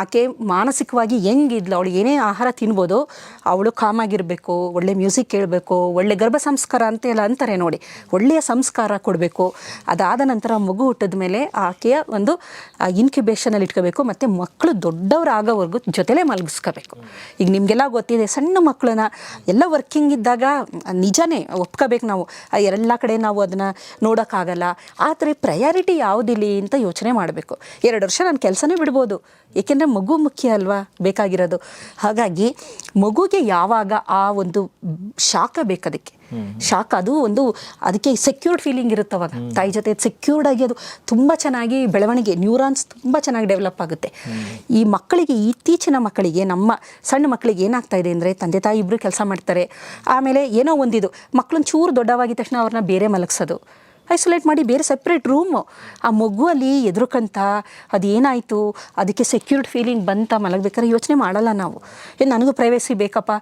ಆಕೆ ಮಾನಸಿಕವಾಗಿ ಹೆಂಗಿದ್ಲು, ಅವಳು ಏನೇ ಆಹಾರ ತಿನ್ಬೋದು, ಅವಳು ಕಾಮಾಗಿರಬೇಕು ಒಳ್ಳೆ ಮ್ಯೂಸಿಕ್ ಕೇಳಬೇಕು, ಒಳ್ಳೆ ಗರ್ಭ ಸಂಸ್ಕಾರ ಅಂತ ಎಲ್ಲ ಅಂತಾರೆ ನೋಡಿ, ಒಳ್ಳೆಯ ಸಂಸ್ಕಾರ ಕೊಡಬೇಕು. ಅದಾದ ನಂತರ ಮಗು ಹುಟ್ಟಿದ ಮೇಲೆ ಆಕೆಯ ಒಂದು ಇನ್ಕ್ಯುಬೇಷನಲ್ಲಿ ಇಟ್ಕೋಬೇಕು, ಮತ್ತು ಮಕ್ಕಳು ದೊಡ್ಡವರಾಗೋವರೆಗೂ ಜೊತೆಲೇ ಮಲಗಿಸ್ಕೋಬೇಕು. ಈಗ ನಿಮಗೆಲ್ಲ ಗೊತ್ತಿದೆ, ಸಣ್ಣ ಮಕ್ಕಳನ್ನ ಎಲ್ಲ ವರ್ಕಿಂಗ್ ಇದ್ದಾಗ ನಿಜನೇ ಒಪ್ಕೋಬೇಕು ನಾವು ಎಲ್ಲ ಕಡೆ ನಾವು ಅದನ್ನು ನೋಡೋಕ್ಕಾಗಲ್ಲ, ಆದರೆ ಪ್ರಯಾರಿಟಿ ಯಾವುದಿಲ್ಲ ಅಂತ ಯೋಚನೆ ಮಾಡಬೇಕು. ಎರಡು ವರ್ಷ ನಾನು ಕೆಲಸನೇ ಬಿಡ್ಬೋದು ಏಕೆಂದರೆ ಮಗು ಮುಖ್ಯ ಅಲ್ವಾ? ಬೇಕಾಗಿರೋದು. ಹಾಗಾಗಿ ಮಗುಗೆ ಯಾವಾಗ ಆ ಒಂದು ಶಾಖ ಬೇಕದಕ್ಕೆ ಶಾಖ ಅದು ಒಂದು ಅದಕ್ಕೆ ಸೆಕ್ಯೂರ್ಡ್ ಫೀಲಿಂಗ್ ಇರುತ್ತೆ ಅವಾಗ. ತಾಯಿ ಜೊತೆ ಸೆಕ್ಯೂರ್ಡ್ ಆಗಿ ಅದು ತುಂಬ ಚೆನ್ನಾಗಿ ಬೆಳವಣಿಗೆ ನ್ಯೂರಾನ್ಸ್ ತುಂಬ ಚೆನ್ನಾಗಿ ಡೆವಲಪ್ ಆಗುತ್ತೆ. ಈ ಮಕ್ಕಳಿಗೆ ಇತ್ತೀಚಿನ ಮಕ್ಕಳಿಗೆ ನಮ್ಮ ಸಣ್ಣ ಮಕ್ಕಳಿಗೆ ಏನಾಗ್ತಾ ಇದೆ ಅಂದರೆ ತಂದೆ ತಾಯಿ ಇಬ್ಬರು ಕೆಲಸ ಮಾಡ್ತಾರೆ. ಆಮೇಲೆ ಏನೋ ಒಂದಿದು ಮಕ್ಕಳನ್ನ ಚೂರು ದೊಡ್ಡವಾಗಿದ್ದ ತಕ್ಷಣ ಅವ್ರನ್ನ ಬೇರೆ ಮಲಗಿಸೋದು. ಐಸೋಲೇಟ್ ಮಾಡಿ ಬೇರೆ ಸಪ್ರೇಟ್ ರೂಮು. ಆ ಮಗು ಅಲ್ಲಿ ಎದುರುಕಂತ ಅದೇನಾಯಿತು? ಅದಕ್ಕೆ ಸೆಕ್ಯೂರ್ಡ್ ಫೀಲಿಂಗ್ ಬಂತ ಮಲಗಬೇಕಾದ್ರೆ ಯೋಚನೆ ಮಾಡಲ್ಲ ನಾವು. ಏನು ನನಗೂ ಪ್ರೈವೇಸಿ ಬೇಕಪ್ಪ.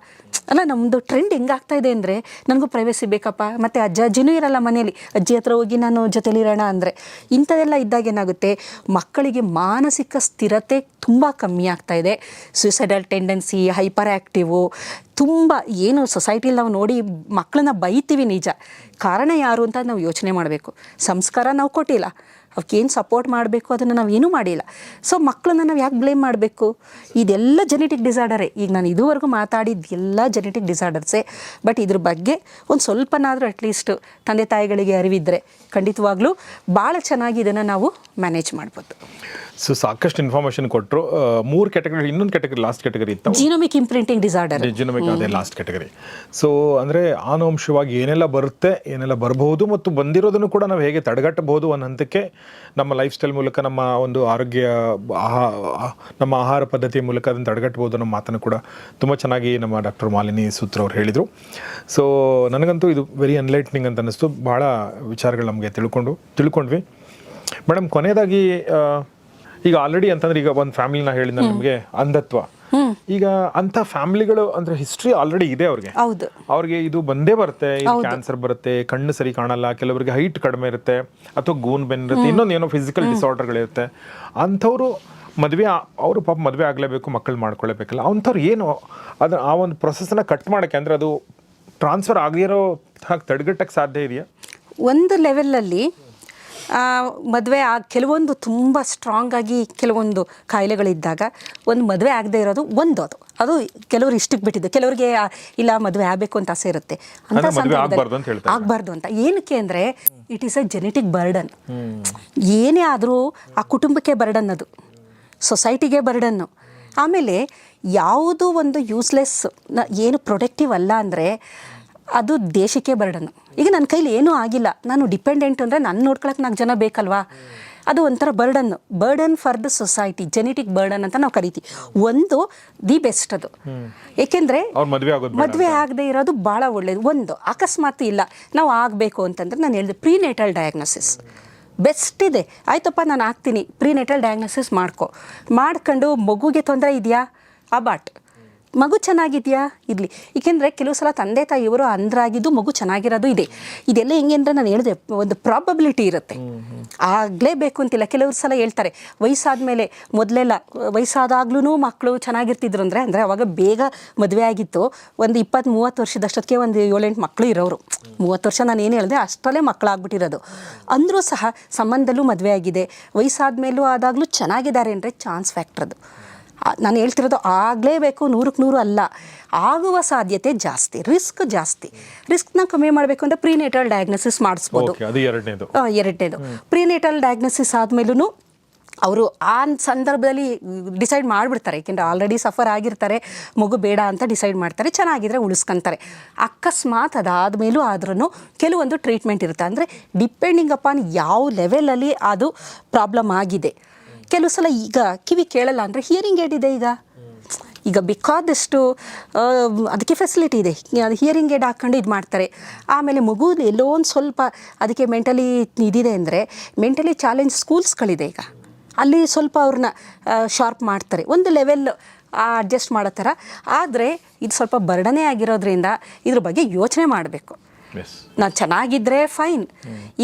ಅಲ್ಲ ನಮ್ಮದು ಟ್ರೆಂಡ್ ಹೆಂಗಾಗ್ತಾ ಇದೆ ಅಂದರೆ ನನಗೂ ಪ್ರೈವೇಸಿ ಬೇಕಪ್ಪ. ಮತ್ತು ಅಜ್ಜ ಅಜ್ಜಿನೂ ಇರಲ್ಲ ಮನೇಲಿ ಅಜ್ಜಿ ಹತ್ರ ಹೋಗಿ ನಾನು ಜೊತೆಲಿರೋಣ ಅಂದರೆ ಇಂಥದೆಲ್ಲ ಇದ್ದಾಗ ಏನಾಗುತ್ತೆ? ಮಕ್ಕಳಿಗೆ ಮಾನಸಿಕ ಸ್ಥಿರತೆ ತುಂಬ ಕಮ್ಮಿ ಆಗ್ತಾ ಇದೆ. ಸುಸೈಡಲ್ ಟೆಂಡೆನ್ಸಿ ಹೈಪರ್ ಆ್ಯಕ್ಟಿವು ತುಂಬ ಏನು ಸೊಸೈಟಿಲಿ ನಾವು ನೋಡಿ ಮಕ್ಕಳನ್ನ ಬೈತೀವಿ ನಿಜ. ಕಾರಣ ಯಾರು ಅಂತ ನಾವು ಯೋಚನೆ ಮಾಡಬೇಕು. ಸಂಸ್ಕಾರ ನಾವು ಕೊಟ್ಟಿಲ್ಲ. ಅವಕ್ಕೇನು ಸಪೋರ್ಟ್ ಮಾಡಬೇಕು ಅದನ್ನು ನಾವು ಏನೂ ಮಾಡಿಲ್ಲ. ಸೊ ಮಕ್ಕಳನ್ನ ನಾವು ಯಾಕೆ ಬ್ಲೇಮ್ ಮಾಡಬೇಕು? ಇದೆಲ್ಲ ಜೆನೆಟಿಕ್ ಡಿಸಾರ್ಡರೇ ಈಗ ನಾನು ಇದುವರೆಗೂ ಮಾತಾಡಿದ್ದು ಎಲ್ಲ ಜೆನೆಟಿಕ್ ಡಿಸಾರ್ಡರ್ಸೇ ಬಟ್ ಇದ್ರ ಬಗ್ಗೆ ಒಂದು ಸ್ವಲ್ಪನಾದರೂ ಅಟ್ಲೀಸ್ಟ್ ತಂದೆ ತಾಯಿಗಳಿಗೆ ಅರಿವಿದ್ದರೆ ಖಂಡಿತವಾಗ್ಲೂ ಭಾಳ ಚೆನ್ನಾಗಿ ಇದನ್ನು ನಾವು ಮ್ಯಾನೇಜ್ ಮಾಡ್ಬೋದು. ಸೊ ಸಾಕಷ್ಟು ಇನ್ಫಾರ್ಮೇಷನ್ ಕೊಟ್ಟರು ಮೂರು ಕ್ಯಾಟಗರಿ ಇನ್ನೊಂದು ಕ್ಯಾಟಗರಿ ಲಾಸ್ಟ್ ಕ್ಯಾಟಗರಿ ಇತ್ತು ಜಿನೋಮಿಕ್ ಇಂಪ್ರಿಂಟಿಂಗ್ ಡಿಸಾರ್ಡರ್ ಜಿನೋಮಿಕ್ ಅದೇ ಲಾಸ್ಟ್ ಕ್ಯಾಟಗರಿ ಸೊ ಅಂದರೆ ಆನುವಂಶವಾಗಿ ಏನೆಲ್ಲ ಬರುತ್ತೆ ಏನೆಲ್ಲ ಬರಬಹುದು ಮತ್ತು ಬಂದಿರೋದನ್ನು ಕೂಡ ನಾವು ಹೇಗೆ ತಡೆಗಟ್ಟಬಹುದು ಅನ್ನೋ ಹಂತಕ್ಕೆ ನಮ್ಮ ಲೈಫ್ ಸ್ಟೈಲ್ ಮೂಲಕ ನಮ್ಮ ಒಂದು ಆರೋಗ್ಯ ನಮ್ಮ ಆಹಾರ ಪದ್ಧತಿಯ ಮೂಲಕ ಅದನ್ನು ತಡೆಗಟ್ಬೋದು ಅನ್ನೋ ಮಾತನ್ನು ಕೂಡ ತುಂಬ ಚೆನ್ನಾಗಿ ನಮ್ಮ ಡಾಕ್ಟರ್ ಮಾಲಿನಿ ಸೂತ್ರ ಅವರು ಹೇಳಿದರು. ಸೊ ನನಗಂತೂ ಇದು ವೆರಿ ಅನ್ಲೈಟ್ನಿಂಗ್ ಅಂತ ಅನ್ನಿಸ್ತು. ಭಾಳ ವಿಚಾರಗಳು ನಮಗೆ ತಿಳ್ಕೊಂಡು ತಿಳ್ಕೊಂಡ್ವಿ. ಮೇಡಮ್ ಕೊನೆಯದಾಗಿ ಈಗ ಆಲ್ರೆಡಿ ಅಂತಂದ್ರೆ ಈಗ ಒಂದು ಫ್ಯಾಮಿಲಿನ ಹೇಳಿದ ನಿಮಗೆ ಅಂಧತ್ವ. ಈಗ ಅಂತ ಫ್ಯಾಮಿಲಿಗಳು ಅಂದ್ರೆ ಹಿಸ್ಟ್ರಿ ಆಲ್ರೆಡಿ ಇದೆ ಅವ್ರಿಗೆ. ಹೌದು. ಅವ್ರಿಗೆ ಇದು ಬಂದೇ ಬರುತ್ತೆ ಕ್ಯಾನ್ಸರ್ ಬರುತ್ತೆ ಕಣ್ಣು ಸರಿ ಕಾಣಲ್ಲ ಕೆಲವರಿಗೆ ಹೈಟ್ ಕಡಿಮೆ ಇರುತ್ತೆ ಅಥವಾ ಗೂನ್ ಬೆನ್ ಇರುತ್ತೆ ಇನ್ನೊಂದು ಏನೋ ಫಿಸಿಕಲ್ ಡಿಸಾರ್ಡರ್ಗಳಿರುತ್ತೆ ಅಂಥವ್ರು ಮದುವೆ ಅವರು ಪಾಪ ಮದುವೆ ಆಗಲೇಬೇಕು ಮಕ್ಕಳು ಮಾಡ್ಕೊಳ್ಳೇಬೇಕಲ್ಲ ಅಂಥವ್ರು ಏನು ಅದ್ರ ಆ ಒಂದು ಪ್ರೊಸೆಸ್ನ ಕಟ್ ಮಾಡೋಕ್ಕೆ ಅಂದರೆ ಅದು ಟ್ರಾನ್ಸ್ಫರ್ ಆಗಿರೋ ಹಾಗೆ ತಡೆಗಟ್ಟಕ್ಕೆ ಸಾಧ್ಯ ಇದೆಯಾ? ಒಂದು ಲೆವೆಲಲ್ಲಿ ಮದುವೆ ಆ ಕೆಲವೊಂದು ತುಂಬ ಸ್ಟ್ರಾಂಗ್ ಆಗಿ ಕೆಲವೊಂದು ಕಾಯಿಲೆಗಳಿದ್ದಾಗ ಒಂದು ಮದುವೆ ಆಗದೆ ಇರೋದು ಒಂದು ಅದು ಅದು ಕೆಲವರು ಇಷ್ಟಕ್ಕೆ ಬಿಟ್ಟಿದ್ದು. ಕೆಲವರಿಗೆ ಇಲ್ಲ ಮದುವೆ ಆಗಬೇಕು ಅಂತ ಆಸೆ ಇರುತ್ತೆ. ಅಂತ ಆಗಬಾರ್ದು. ಅಂತ ಏನಕ್ಕೆ ಅಂದರೆ it is a genetic burden ಏನೇ ಆದರೂ ಆ ಕುಟುಂಬಕ್ಕೆ ಬರ್ಡನ್ ಅದು. ಸೊಸೈಟಿಗೆ ಬರ್ಡನ್ನು ಆಮೇಲೆ ಯಾವುದು ಒಂದು ಯೂಸ್ಲೆಸ್ ಏನು ಪ್ರೊಡಕ್ಟಿವ್ ಅಲ್ಲ ಅಂದರೆ ಅದು ದೇಶಕ್ಕೆ ಬರ್ಡನ್ನು ಈಗ ನನ್ನ ಕೈಲಿ ಏನೂ ಆಗಿಲ್ಲ. ನಾನು ಡಿಪೆಂಡೆಂಟ್ ಅಂದರೆ ನನ್ನ ನೋಡ್ಕೊಳಕ್ಕೆ ನಾಲ್ಕು ಜನ ಬೇಕಲ್ವಾ? ಅದು ಒಂಥರ burden burden for the society genetic burden ಅಂತ ನಾವು ಕರಿತೀವಿ. ಒಂದು ದಿ ಬೆಸ್ಟ್ ಅದು. ಏಕೆಂದರೆ ಮದುವೆ ಆಗೋದು ಬೇಡ ಮದುವೆ ಆಗದೆ ಇರೋದು ಭಾಳ ಒಳ್ಳೇದು. ಒಂದು ಅಕಸ್ಮಾತ್ ಇಲ್ಲ. ನಾವು ಆಗಬೇಕು ಅಂತಂದ್ರೆ ನಾನು ಹೇಳಿದೆ ಪ್ರೀನೆಟಲ್ ಡಯಾಗ್ನೋಸಿಸ್ ಬೆಸ್ಟ್ ಇದೆ. ಆಯ್ತಪ್ಪ ನಾನು ಆಗ್ತೀನಿ. ಪ್ರೀನೆಟಲ್ ಡಯಾಗ್ನೋಸಿಸ್ ಮಾಡ್ಕೊ. ಮಾಡ್ಕೊಂಡು ಮಗುಗೆ ತೊಂದರೆ ಇದೆಯಾ? ಅಬಾಟ್. ಮಗು ಚೆನ್ನಾಗಿದೆಯಾ? ಇರಲಿ. ಏಕೆಂದರೆ ಕೆಲವು ಸಲ ತಂದೆ ತಾಯಿಯವರು ಅಂದ್ರಾಗಿದ್ದು ಮಗು ಚೆನ್ನಾಗಿರೋದು ಇದೆ. ಇದೆಲ್ಲ ಹೆಂಗೆ ಅಂದರೆ ನಾನು ಹೇಳಿದೆ, ಒಂದು ಪ್ರಾಬಬಿಲಿಟಿ ಇರುತ್ತೆ. ಆಗಲೇಬೇಕು ಅಂತಿಲ್ಲ. ಕೆಲವರು ಸಲ ಹೇಳ್ತಾರೆ ವಯಸ್ಸಾದ ಮೇಲೆ ಮೊದಲೆಲ್ಲ ವಯಸ್ಸಾದಾಗ್ಲೂ ಮಕ್ಕಳು ಚೆನ್ನಾಗಿರ್ತಿದ್ರು ಅಂದರೆ ಅಂದರೆ ಅವಾಗ ಬೇಗ ಮದುವೆ ಆಗಿತ್ತು. ಒಂದು ಇಪ್ಪತ್ತು ಮೂವತ್ತು ವರ್ಷದಷ್ಟೊತ್ತಿಗೆ ಒಂದು ಏಳೆಂಟು ಮಕ್ಕಳು ಇರೋರು ಮೂವತ್ತು ವರ್ಷ ನಾನು ಏನು ಹೇಳಿದೆ, ಅಷ್ಟರಲ್ಲೇ ಮಕ್ಕಳಾಗ್ಬಿಟ್ಟಿರೋದು. ಅಂದರೂ ಸಹ ಸಂಬಂಧದಲ್ಲೂ ಮದುವೆ ಆಗಿದೆ. ವಯಸ್ಸಾದ ಮೇಲೂ ಆದಾಗಲೂ ಚೆನ್ನಾಗಿದ್ದಾರೆ ಅಂದರೆ ಚಾನ್ಸ್ ಫ್ಯಾಕ್ಟ್ರದು ನಾನು ಹೇಳ್ತಿರೋದು ಆಗಲೇಬೇಕು ನೂರಕ್ಕೆ ನೂರು ಅಲ್ಲ. ಆಗುವ ಸಾಧ್ಯತೆ ಜಾಸ್ತಿ ರಿಸ್ಕ್ ಜಾಸ್ತಿ. ರಿಸ್ಕ್ನ ಕಮ್ಮಿ ಮಾಡಬೇಕು ಅಂದರೆ ಪ್ರೀನೇಟಲ್ ಡಯಾಗ್ನೋಸಿಸ್ ಮಾಡಿಸ್ಬೋದು. ಎರಡನೇದು. ಪ್ರೀನೇಟಲ್ ಡಯಾಗ್ನೋಸಿಸ್ ಆದಮೇಲೂ ಅವರು ಆ ಸಂದರ್ಭದಲ್ಲಿ ಡಿಸೈಡ್ ಮಾಡಿಬಿಡ್ತಾರೆ ಏಕೆಂದರೆ ಆಲ್ರೆಡಿ ಸಫರ್ ಆಗಿರ್ತಾರೆ ಮಗು ಬೇಡ ಅಂತ ಡಿಸೈಡ್ ಮಾಡ್ತಾರೆ ಚೆನ್ನಾಗಿದ್ರೆ ಉಳಿಸ್ಕೊಂತಾರೆ. ಅಕಸ್ಮಾತ್ ಅದಾದಮೇಲೂ ಆದ್ರೂ ಕೆಲವೊಂದು ಟ್ರೀಟ್ಮೆಂಟ್ ಇರುತ್ತೆ. ಅಂದರೆ ಡಿಪೆಂಡಿಂಗ್ ಅಪಾನ್ ಯಾವ ಲೆವೆಲಲ್ಲಿ ಅದು ಪ್ರಾಬ್ಲಮ್ ಆಗಿದೆ. ಕೆಲವು ಸಲ ಈಗ ಕಿವಿ ಕೇಳಲ್ಲ ಅಂದರೆ ಹಿಯರಿಂಗ್ ಏಡ್ ಇದೆ ಈಗ. ಈಗ ಬೇಕಾದಷ್ಟು ಅದಕ್ಕೆ ಫೆಸಿಲಿಟಿ ಇದೆ. ಅದು ಹಿಯರಿಂಗ್ ಏಡ್ ಹಾಕ್ಕೊಂಡು ಇದು ಮಾಡ್ತಾರೆ. ಆಮೇಲೆ ಮಗು ಎಲ್ಲೋ ಒಂದು ಸ್ವಲ್ಪ ಅದಕ್ಕೆ ಮೆಂಟಲಿ ಇದಿದೆ ಅಂದರೆ ಮೆಂಟಲಿ ಚಾಲೆಂಜ್ ಸ್ಕೂಲ್ಸ್ಗಳಿದೆ ಈಗ. ಅಲ್ಲಿ ಸ್ವಲ್ಪ ಅವ್ರನ್ನ ಶಾರ್ಪ್ ಮಾಡ್ತಾರೆ. ಒಂದು ಲೆವೆಲ್ ಅಡ್ಜಸ್ಟ್ ಮಾಡೋ ಥರ. ಆದರೆ ಇದು ಸ್ವಲ್ಪ ಬರ್ಡನೇ ಆಗಿರೋದ್ರಿಂದ ಇದ್ರ ಬಗ್ಗೆ ಯೋಚನೆ ಮಾಡಬೇಕು. ನಾನು ಚೆನ್ನಾಗಿದ್ದರೆ ಫೈನ್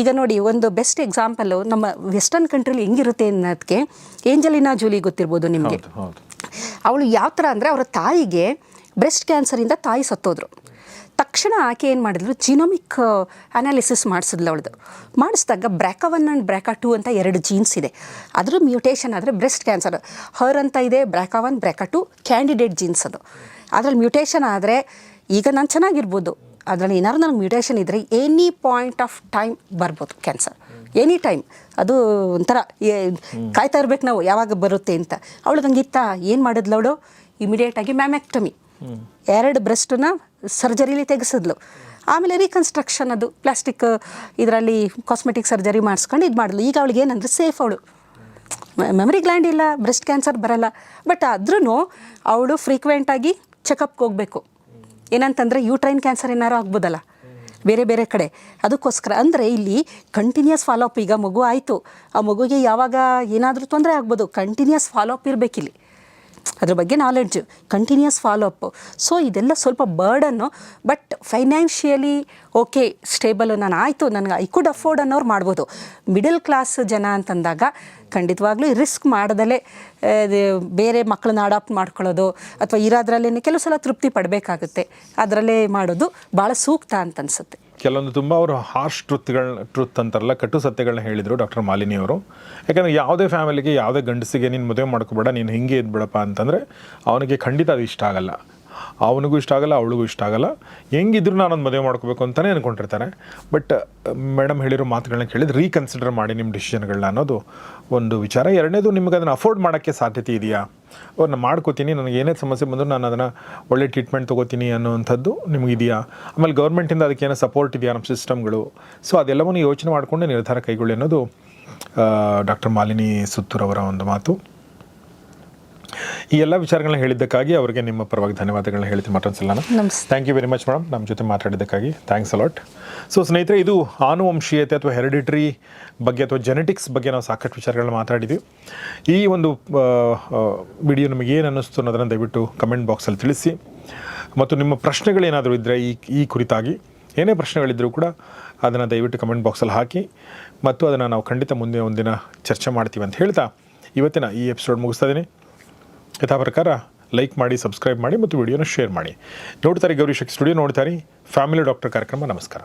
ಈಗ ನೋಡಿ ಒಂದು ಬೆಸ್ಟ್ ಎಕ್ಸಾಂಪಲ್ಲು ನಮ್ಮ ವೆಸ್ಟರ್ನ್ ಕಂಟ್ರಿಲಿ ಹೆಂಗಿರುತ್ತೆ ಅನ್ನೋದಕ್ಕೆ ಏಂಜಲಿನಾ ಜೂಲಿ ಗೊತ್ತಿರ್ಬೋದು ನಿಮಗೆ. ಅವಳು ಯಾವ ಥರ ಅಂದರೆ ಅವರ ತಾಯಿಗೆ ಬ್ರೆಸ್ಟ್ ಕ್ಯಾನ್ಸರಿಂದ ತಾಯಿ ಸತ್ತೋದ್ರು. ತಕ್ಷಣ ಆಕೆ ಏನು ಮಾಡಿದ್ರು ಜಿನೋಮಿಕ್ ಅನಾಲಿಸಿಸ್ ಮಾಡಿಸಿದ್ಲು ಅವಳದು. ಮಾಡಿಸಿದಾಗ BRCA one and BRCA two ಅಂತ ಎರಡು ಜೀನ್ಸ್ ಇದೆ. ಅದರ ಮ್ಯೂಟೇಷನ್ ಆದರೆ ಬ್ರೆಸ್ಟ್ ಕ್ಯಾನ್ಸರ್ ಹರ್ ಅಂತ ಇದೆ BRCA one BRCA two candidate genes ಅದು. ಅದರಲ್ಲಿ ಮ್ಯೂಟೇಷನ್ ಆದರೆ ಈಗ ನಾನು ಚೆನ್ನಾಗಿರ್ಬೋದು. ಅದರಲ್ಲಿ ಏನಾದ್ರು ನನಗೆ ಮ್ಯೂಟೇಷನ್ ಇದ್ದರೆ ಎನಿ ಪಾಯಿಂಟ್ ಆಫ್ ಟೈಮ್ ಬರ್ಬೋದು ಕ್ಯಾನ್ಸರ್ ಎನಿ ಟೈಮ್ ಅದು ಒಂಥರ ಕಾಯ್ತಾ ಇರ್ಬೇಕು ನಾವು, ಯಾವಾಗ ಬರುತ್ತೆ ಅಂತ. ಅವಳು ಇತ್ತಾ, ಏನು ಮಾಡಿದ್ಲು ಅವಳು? ಇಮಿಡಿಯೇಟಾಗಿ ಮ್ಯಾಮ್ಯಾಕ್ಟಮಿ ಎರಡು ಬ್ರೆಸ್ಟನ್ನ ಸರ್ಜರಿಲಿ ತೆಗೆಸಿದ್ಲು. ಆಮೇಲೆ ರೀಕನ್ಸ್ಟ್ರಕ್ಷನ್ ಅದು. ಪ್ಲಾಸ್ಟಿಕ್ ಇದರಲ್ಲಿ ಕಾಸ್ಮೆಟಿಕ್ ಸರ್ಜರಿ ಮಾಡಿಸ್ಕೊಂಡು ಇದು ಮಾಡಿದ್ಲು. ಈಗ ಅವಳಿಗೆ ಏನಂದ್ರೆ ಸೇಫ್ ಅವಳು. ಮೆಮರಿ ಗ್ಲ್ಯಾಂಡ್ ಇಲ್ಲ ಬ್ರೆಸ್ಟ್ ಕ್ಯಾನ್ಸರ್ ಬರಲ್ಲ. ಬಟ್ ಆದ್ರೂ ಅವಳು ಫ್ರೀಕ್ವೆಂಟಾಗಿ ಚೆಕಪ್ಗೆ ಹೋಗಬೇಕು. ಏನಂತಂದರೆ ಯೂಟ್ರೈನ್ ಕ್ಯಾನ್ಸರ್ ಏನಾರು ಆಗ್ಬೋದಲ್ಲ? ಬೇರೆ ಬೇರೆ ಕಡೆ. ಅದಕ್ಕೋಸ್ಕರ ಅಂದರೆ ಇಲ್ಲಿ ಕಂಟಿನ್ಯೂಸ್ ಫಾಲೋಅಪ್ ಈಗ ಮಗು ಆಯಿತು. ಆ ಮಗುಗೆ ಯಾವಾಗ ಏನಾದರೂ ತೊಂದರೆ ಆಗ್ಬೋದು. ಕಂಟಿನ್ಯೂಸ್ ಫಾಲೋಅಪ್ ಇರಬೇಕಿಲ್ಲಿ. ಅದ್ರ ಬಗ್ಗೆ knowledge continuous follow up so ಇದೆಲ್ಲ ಸ್ವಲ್ಪ burden but financially okay stable ನಾನು ಆಯಿತು. ನನಗೆ ಐ ಕುಡ್ ಅಫೋರ್ಡ್ ಅನ್ನೋರು ಮಾಡ್ಬೋದು. ಮಿಡಲ್ ಕ್ಲಾಸ್ ಜನ ಅಂತಂದಾಗ ಖಂಡಿತವಾಗ್ಲೂ ರಿಸ್ಕ್ ಮಾಡ್ದಲೇ ಬೇರೆ ಮಕ್ಕಳನ್ನ ಅಡಾಪ್ಟ್ ಮಾಡ್ಕೊಳ್ಳೋದು ಅಥವಾ ಇರೋದ್ರಲ್ಲೇ ಕೆಲವು ಸಲ ತೃಪ್ತಿ ಪಡಬೇಕಾಗುತ್ತೆ. ಅದರಲ್ಲೇ ಮಾಡೋದು ಭಾಳ ಸೂಕ್ತ ಅಂತ ಅನ್ಸುತ್ತೆ. ಕೆಲವೊಂದು ತುಂಬ ಅವರು ಹಾರ್ಶ್ ಟ್ರುತ್ಗಳನ್ನ ಟ್ರುತ್ ಅಂತಾರಲ್ಲ ಕಟ್ಟು ಸತ್ಯಗಳನ್ನ ಹೇಳಿದರು ಡಾಕ್ಟರ್ ಮಾಲಿನಿ ಅವರು. ಯಾಕಂದರೆ ಯಾವುದೇ ಫ್ಯಾಮಿಲಿಗೆ ಯಾವುದೇ ಗಂಡಸಿಗೆ, ನೀನು ಮದುವೆ ಮಾಡ್ಕೋಬೇಡ, ನೀನು ಹಿಂಗೆ ಇದ್ಬಿಡಪ್ಪ ಅಂತಂದರೆ ಅವನಿಗೆ ಖಂಡಿತ ಅದು ಇಷ್ಟ ಆಗಲ್ಲ. ಅವನಿಗೂ ಇಷ್ಟ ಆಗಲ್ಲ, ಅವಳಿಗೂ ಇಷ್ಟ ಆಗಲ್ಲ. ಹೆಂಗಿದ್ರು ನಾನೊಂದು ಮದುವೆ ಮಾಡ್ಕೋಬೇಕು ಅಂತಲೇ ಅಂದ್ಕೊಂಡಿರ್ತಾನೆ ಬಟ್ ಮೇಡಮ್ ಹೇಳಿರೋ ಮಾತುಗಳನ್ನ ಕೇಳಿದ್ರೆ ರೀಕನ್ಸಿಡರ್ ಮಾಡಿ ನಿಮ್ಮ ಡಿಸಿಷನ್ಗಳನ್ನ ಅನ್ನೋದು ಒಂದು ವಿಚಾರ. ಎರಡನೇದು, ನಿಮಗೆ ಅದನ್ನು ಅಫೋರ್ಡ್ ಮಾಡೋಕ್ಕೆ ಸಾಧ್ಯತೆ ಇದೆಯಾ? ಅವ್ರನ್ನ ಮಾಡ್ಕೋತೀನಿ, ನನಗೆ ಏನೇ ಸಮಸ್ಯೆ ಬಂದರೂ ನಾನು ಅದನ್ನು ಒಳ್ಳೆ ಟ್ರೀಟ್ಮೆಂಟ್ ತೊಗೋತೀನಿ ಅನ್ನೋವಂಥದ್ದು ನಿಮಗಿದೆಯಾ ಆಮೇಲೆ ಗೌರ್ಮೆಂಟಿಂದ ಅದಕ್ಕೆ ಏನೋ ಸಪೋರ್ಟ್ ಇದೆಯಾ ನಮ್ಮ ಸಿಸ್ಟಮ್ಗಳು ಸೊ ಅದೆಲ್ಲವನ್ನು ಯೋಚನೆ ಮಾಡಿಕೊಂಡು ನಿರ್ಧಾರ ಕೈಗೊಳ್ಳಿ ಅನ್ನೋದು ಡಾಕ್ಟರ್ ಮಾಲಿನಿ ಸುತ್ತೂರವರ ಒಂದು ಮಾತು. ಈ ಎಲ್ಲ ವಿಚಾರಗಳನ್ನ ಹೇಳಿದ್ದಕ್ಕಾಗಿ ಅವರಿಗೆ ನಿಮ್ಮ ಪರವಾಗಿ ಧನ್ಯವಾದಗಳನ್ನ ಹೇಳ್ತೀನಿ ಮತ್ತೊಂದು ಸಲ thank you very much madam ನಮ್ಮ ಜೊತೆ ಮಾತಾಡಿದ್ದಕ್ಕಾಗಿ ಥ್ಯಾಂಕ್ಸ್ ಅಲಾಟ್ ಸೊ ಸ್ನೇಹಿತರೆ ಇದು ಆನುವಂಶೀಯತೆ ಅಥವಾ ಹೆರಿಡಿಟ್ರಿ ಬಗ್ಗೆ ಅಥವಾ ಜೆನೆಟಿಕ್ಸ್ ಬಗ್ಗೆ ನಾವು ಸಾಕಷ್ಟು ವಿಚಾರಗಳನ್ನ ಮಾತಾಡಿದ್ವಿ. ಈ ಒಂದು ವಿಡಿಯೋ ನಿಮಗೆ ಏನು ಅನ್ನಿಸ್ತು ಅನ್ನೋದನ್ನು ದಯವಿಟ್ಟು ಕಮೆಂಟ್ ಬಾಕ್ಸಲ್ಲಿ ತಿಳಿಸಿ. ಮತ್ತು ನಿಮ್ಮ ಪ್ರಶ್ನೆಗಳೇನಾದರೂ ಇದ್ದರೆ ಈ ಈ ಕುರಿತಾಗಿ ಏನೇ ಪ್ರಶ್ನೆಗಳಿದ್ದರೂ ಕೂಡ ಅದನ್ನು ದಯವಿಟ್ಟು ಕಮೆಂಟ್ ಬಾಕ್ಸಲ್ಲಿ ಹಾಕಿ. ಮತ್ತು ಅದನ್ನು ನಾವು ಖಂಡಿತ ಮುಂದೆ ಒಂದಿನ ಚರ್ಚೆ ಮಾಡ್ತೀವಿ ಅಂತ ಹೇಳ್ತಾ ಇವತ್ತಿನ ಈ ಎಪಿಸೋಡ್ ಮುಗಿಸ್ತಾ ಇದ್ದೀನಿ. ಯಥಾ ಪ್ರಕಾರ ಲೈಕ್ ಮಾಡಿ, ಸಬ್ಸ್ಕ್ರೈಬ್ ಮಾಡಿ ಮತ್ತು ವಿಡಿಯೋನ ಶೇರ್ ಮಾಡಿ. ನೋಡ್ತಾರೆ ಗೌರಿ ಶಕ್ತಿ ಸ್ಟುಡಿಯೋ, ನೋಡ್ತಾರೆ. ಫ್ಯಾಮಿಲಿ ಡಾಕ್ಟರ್ ಕಾರ್ಯಕ್ರಮ, ನಮಸ್ಕಾರ.